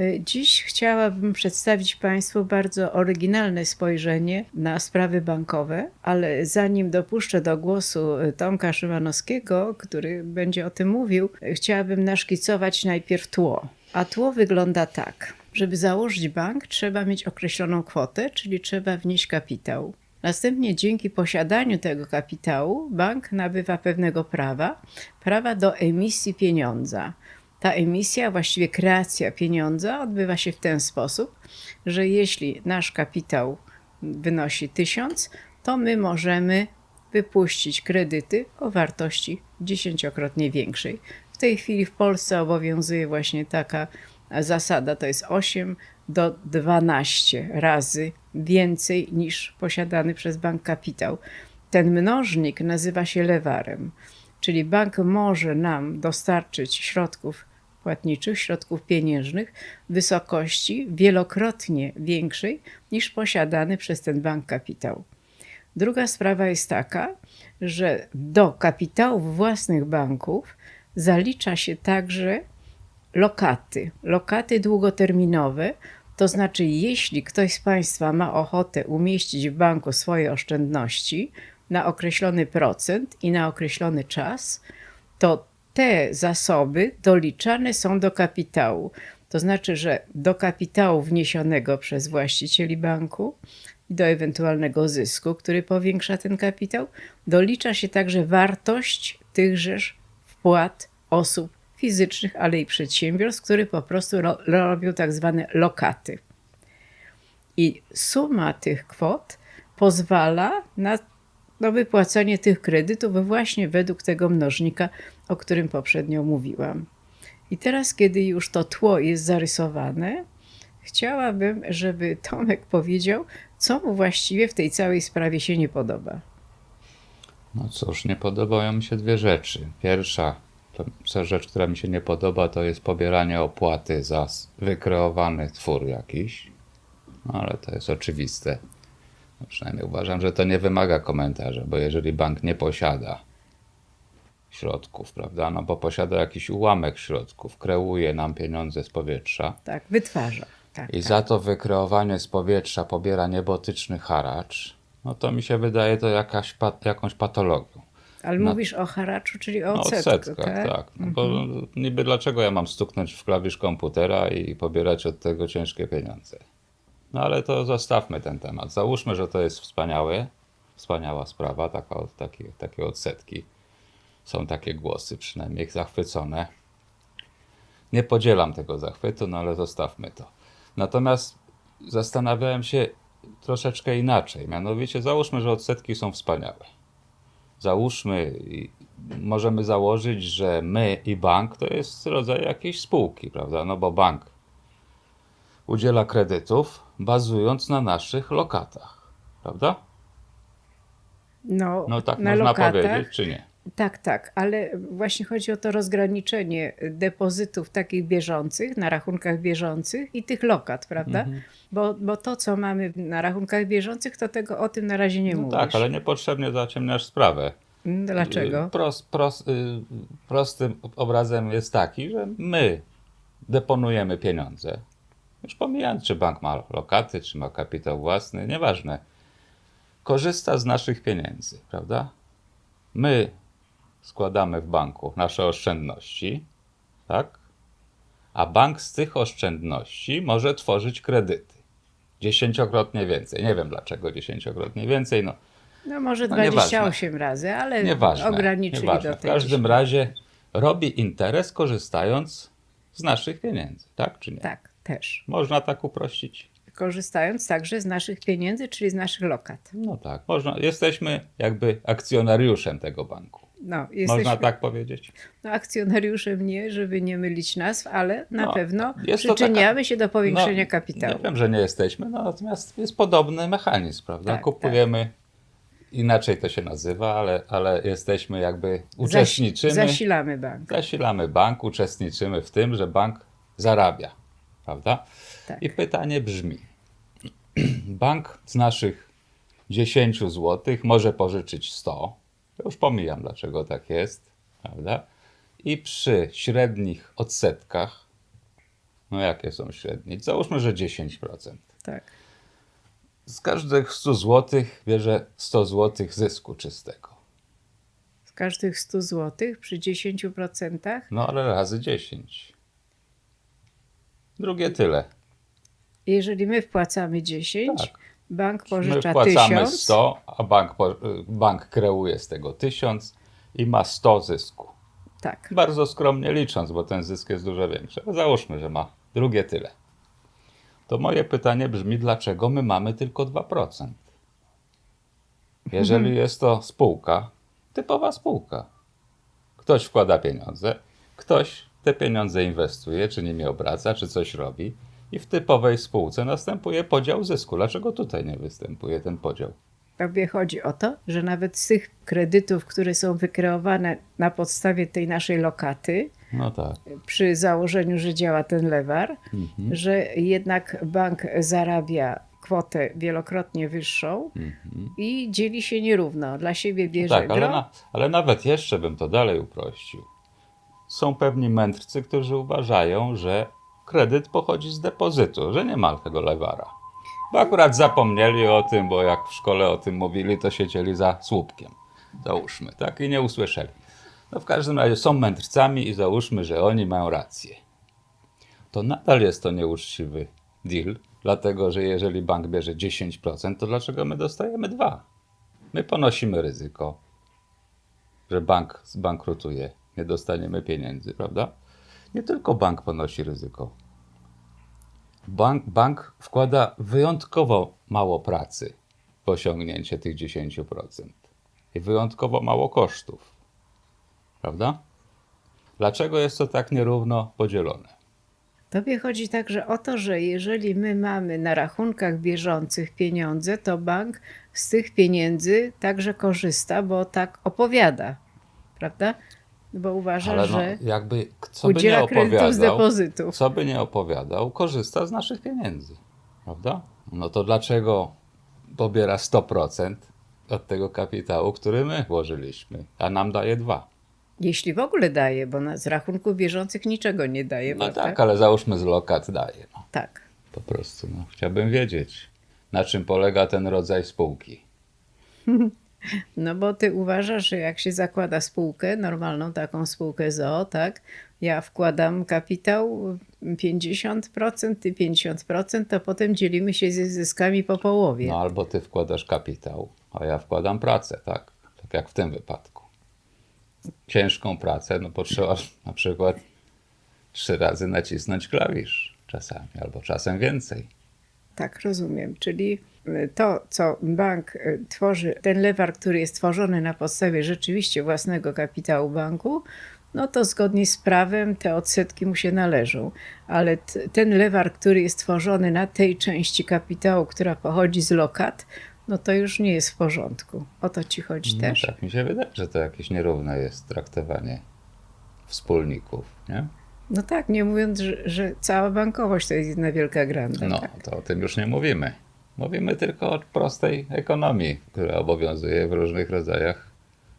Y, Dziś chciałabym przedstawić Państwu bardzo oryginalne spojrzenie na sprawy bankowe, ale zanim dopuszczę do głosu y, Tomka Szymanowskiego, który będzie o tym mówił, y, chciałabym naszkicować najpierw tło. A tło wygląda tak. Żeby założyć bank, trzeba mieć określoną kwotę, czyli trzeba wnieść kapitał. Następnie dzięki posiadaniu tego kapitału bank nabywa pewnego prawa, prawa do emisji pieniądza. Ta emisja, właściwie kreacja pieniądza odbywa się w ten sposób, że jeśli nasz kapitał wynosi 1000, to my możemy wypuścić kredyty o wartości dziesięciokrotnie większej. W tej chwili w Polsce obowiązuje właśnie taka zasada, to jest 8 do 12 razy więcej niż posiadany przez bank kapitał. Ten mnożnik nazywa się lewarem, czyli bank może nam dostarczyć środków płatniczych, środków pieniężnych w wysokości wielokrotnie większej niż posiadany przez ten bank kapitał. Druga sprawa jest taka, że do kapitałów własnych banków zalicza się także lokaty. Lokaty długoterminowe, to znaczy, jeśli ktoś z Państwa ma ochotę umieścić w banku swoje oszczędności na określony procent i na określony czas, to te zasoby doliczane są do kapitału. To znaczy, że do kapitału wniesionego przez właścicieli banku i do ewentualnego zysku, który powiększa ten kapitał, dolicza się także wartość tychżeż wpłat osób fizycznych, ale i przedsiębiorstw, które po prostu ro robią tak zwane lokaty. I suma tych kwot pozwala na no, wypłacenie tych kredytów właśnie według tego mnożnika, o którym poprzednio mówiłam. I teraz, kiedy już to tło jest zarysowane, chciałabym, żeby Tomek powiedział, co mu właściwie w tej całej sprawie się nie podoba. No cóż, nie podobają mi się dwie rzeczy. Pierwsza to rzecz, która mi się nie podoba, to jest pobieranie opłaty za wykreowany twór jakiś. No ale to jest oczywiste. Przynajmniej uważam, że to nie wymaga komentarza, bo jeżeli bank nie posiada środków, prawda, no bo posiada jakiś ułamek środków, kreuje nam pieniądze z powietrza Tak, wytwarza. Tak, i tak. za to wykreowanie z powietrza pobiera niebotyczny haracz, no to mi się wydaje to jakaś, pa- jakąś patologią. Ale mówisz o haraczu, czyli o No, odsetku, odsetkach, tak? tak. No, bo niby dlaczego ja mam stuknąć w klawisz komputera i pobierać od tego ciężkie pieniądze? No ale to zostawmy ten temat. Załóżmy, że to jest wspaniałe, wspaniała sprawa, taka, takie, takie odsetki. Są takie głosy przynajmniej zachwycone. Nie podzielam tego zachwytu, no ale zostawmy to. Natomiast zastanawiałem się troszeczkę inaczej. Mianowicie załóżmy, że odsetki są wspaniałe załóżmy, możemy założyć, że my i bank to jest rodzaj jakiejś spółki, prawda? No bo bank udziela kredytów bazując na naszych lokatach, prawda? No, No tak na można lokatach, powiedzieć, czy nie? Tak, tak, ale właśnie chodzi o to rozgraniczenie depozytów takich bieżących na rachunkach bieżących i tych lokat, prawda? Mhm. Bo, bo to, co mamy na rachunkach bieżących, to tego o tym na razie nie No mówisz. tak, ale niepotrzebnie zaciemniasz sprawę. Mm, Dlaczego? Prost, prost, y, prostym obrazem jest taki, że my deponujemy pieniądze. Już pomijając, czy bank ma lokaty, czy ma kapitał własny, nieważne. Korzysta z naszych pieniędzy, prawda? My składamy w banku nasze oszczędności, tak? A bank z tych oszczędności może tworzyć kredyty. Dziesięciokrotnie więcej. Nie wiem dlaczego dziesięciokrotnie więcej. No, No może no, nieważne. 28 razy, ale Nieważne. ograniczyli nieważne. do W tej każdym razie robi interes korzystając z naszych pieniędzy, tak czy nie? Tak, też. Można tak uprościć? Korzystając także z naszych pieniędzy, czyli z naszych lokat. No tak, można. Jesteśmy jakby akcjonariuszem tego banku. No, jesteśmy Można tak powiedzieć? no, akcjonariuszem nie, żeby nie mylić nazw, ale na No, pewno przyczyniamy się do powiększenia No, kapitału. Nie wiem, że nie jesteśmy, no, natomiast jest podobny mechanizm, prawda? Tak, Kupujemy, inaczej to się nazywa, ale, ale jesteśmy jakby, uczestniczymy. Zasilamy bank. zasilamy bank, uczestniczymy w tym, że bank zarabia, prawda? Tak. I pytanie brzmi: bank z naszych 10 zł może pożyczyć 100. Już pomijam, dlaczego tak jest, prawda? I przy średnich odsetkach No jakie są średnie? Załóżmy, że 10%. Tak. Z każdych 100 zł bierze 100 zł zysku czystego. Z każdych 100 zł przy 10%. No ale razy 10. Drugie tyle. Jeżeli my wpłacamy 10, Tak. Bank My pożycza wpłacamy 1000. 100, a bank, bank kreuje z tego 1000 i ma 100 zysku. Tak. Bardzo skromnie licząc, bo ten zysk jest dużo większy. Ale załóżmy, że ma drugie tyle. To moje pytanie brzmi, dlaczego my mamy tylko 2%? Jeżeli jest to spółka, typowa spółka. Ktoś wkłada pieniądze, ktoś te pieniądze inwestuje, czy nimi obraca, czy coś robi i w typowej spółce następuje podział zysku. Dlaczego tutaj nie występuje ten podział? Tobie chodzi o to, że nawet z tych kredytów, które są wykreowane na podstawie tej naszej lokaty, No tak. przy założeniu, że działa ten lewar, że jednak bank zarabia kwotę wielokrotnie wyższą i dzieli się nierówno. Dla siebie bierze Tak, ale, na, ale nawet jeszcze bym to dalej uprościł. Są pewni mędrcy, którzy uważają, że kredyt pochodzi z depozytu, że nie ma tego lewara. Bo akurat zapomnieli o tym, bo jak w szkole o tym mówili, to siedzieli za słupkiem. Załóżmy, tak? I nie usłyszeli. No w każdym razie są mędrcami i załóżmy, że oni mają rację. To nadal jest to nieuczciwy deal, dlatego że jeżeli bank bierze 10%, to dlaczego my dostajemy 2%? My ponosimy ryzyko, że bank zbankrutuje, nie dostaniemy pieniędzy, prawda? Nie tylko bank ponosi ryzyko. Bank, bank wkłada wyjątkowo mało pracy w osiągnięcie tych 10% i wyjątkowo mało kosztów, prawda? Dlaczego jest to tak nierówno podzielone? Tobie chodzi także o to, że jeżeli my mamy na rachunkach bieżących pieniądze, to bank z tych pieniędzy także korzysta, bo tak opowiada, prawda? Bo uważa, Ale no, że jakby co by nie udziela kredytów z opowiadał, depozytów. co by nie opowiadał, korzysta z naszych pieniędzy, prawda? No to dlaczego pobiera 100% od tego kapitału, który my włożyliśmy, a nam daje 2? Jeśli w ogóle daje, bo na, z rachunków bieżących niczego nie daje. No prawda? tak, ale załóżmy z lokat daje. No, tak. po prostu, no, chciałbym wiedzieć, na czym polega ten rodzaj spółki. No bo ty uważasz, że jak się zakłada spółkę, normalną taką spółkę ZOO, tak? Ja wkładam kapitał 50%, ty 50%, to potem dzielimy się ze zyskami po połowie. No albo ty wkładasz kapitał, a ja wkładam pracę, tak? Tak jak w tym wypadku. Ciężką pracę, no potrzeba na przykład trzy razy nacisnąć klawisz czasami, albo czasem więcej. Tak, rozumiem. Czyli to, co bank y, tworzy, ten lewar, który jest tworzony na podstawie rzeczywiście własnego kapitału banku, no to zgodnie z prawem te odsetki mu się należą. Ale ten lewar, który jest tworzony na tej części kapitału, która pochodzi z lokat, no to już nie jest w porządku. O to ci chodzi No też? tak mi się wydaje, że to jakieś nierówne jest traktowanie wspólników, nie? No tak, nie mówiąc, że, że cała bankowość to jest jedna wielka granda. No, tak? to o tym już nie mówimy. Mówimy tylko o prostej ekonomii, która obowiązuje w różnych rodzajach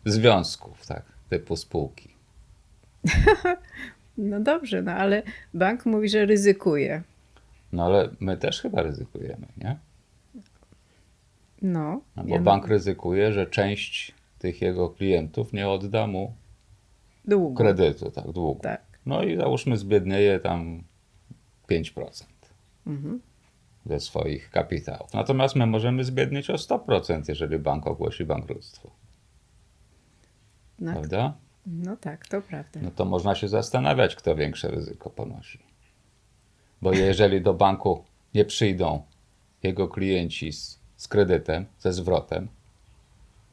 związków, tak, typu spółki. No dobrze, no ale bank mówi, że ryzykuje. No ale my też chyba ryzykujemy, nie? No, No, bo ja- bank ryzykuje, że część tych jego klientów nie odda mu długo. kredytu, tak, długo. Tak. No i załóżmy zbiednieje tam 5% Mhm. Ze swoich kapitałów. Natomiast my możemy zbiednieć o 100%, jeżeli bank ogłosi bankructwo, No, prawda? no tak, to prawda. No to można się zastanawiać, kto większe ryzyko ponosi. Bo jeżeli do banku nie przyjdą jego klienci z, z kredytem, ze zwrotem,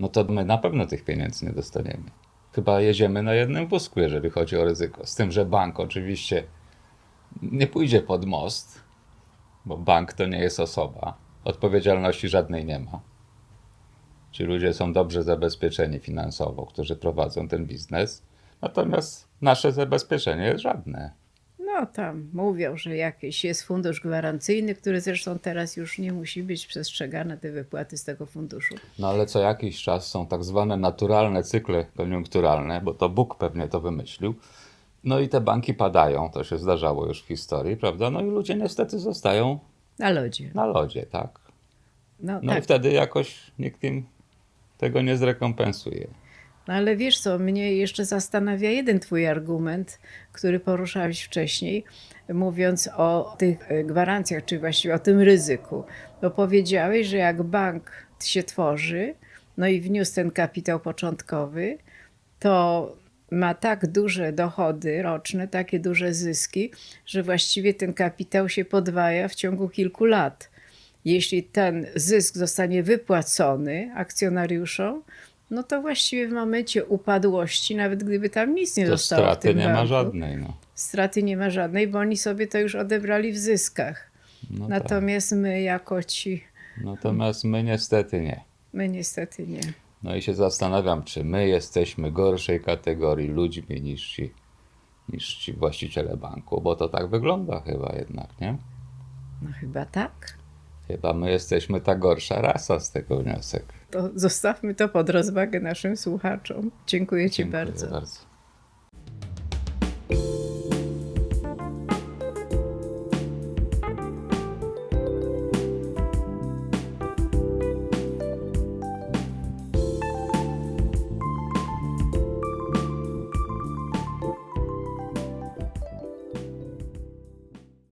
no to my na pewno tych pieniędzy nie dostaniemy. Chyba jedziemy na jednym wózku, jeżeli chodzi o ryzyko. Z tym, że bank oczywiście nie pójdzie pod most, bo bank to nie jest osoba. Odpowiedzialności żadnej nie ma. Ci ludzie są dobrze zabezpieczeni finansowo, którzy prowadzą ten biznes. Natomiast nasze zabezpieczenie jest żadne. No tam mówią, że jakiś jest fundusz gwarancyjny, który zresztą teraz już nie musi być przestrzegane, te wypłaty z tego funduszu. No ale co jakiś czas są tak zwane naturalne cykle koniunkturalne, bo to Bóg pewnie to wymyślił. No i te banki padają, to się zdarzało już w historii, prawda? No i ludzie niestety zostają Na lodzie. na lodzie, tak? No, No i tak. wtedy jakoś nikt im tego nie zrekompensuje. No ale wiesz co, mnie jeszcze zastanawia jeden twój argument, który poruszałeś wcześniej, mówiąc o tych e, gwarancjach, czy właściwie o tym ryzyku. Bo powiedziałeś, że jak bank się tworzy, no i wniósł ten kapitał początkowy, to ma tak duże dochody roczne, takie duże zyski, że właściwie ten kapitał się podwaja w ciągu kilku lat. Jeśli ten zysk zostanie wypłacony akcjonariuszom, no to właściwie w momencie upadłości, nawet gdyby tam nic nie To zostało straty nie ma banku, żadnej. No. straty nie ma żadnej, bo oni sobie to już odebrali w zyskach. No tak. Natomiast my jako ci, Natomiast my niestety nie. my niestety nie. No i się zastanawiam, czy my jesteśmy gorszej kategorii ludźmi niż ci, niż ci właściciele banku, bo to tak wygląda chyba jednak, nie? No chyba tak. Chyba my jesteśmy ta gorsza rasa z tego wniosek. To zostawmy to pod rozwagę naszym słuchaczom. Dziękuję Ci Dziękuję bardzo. bardzo.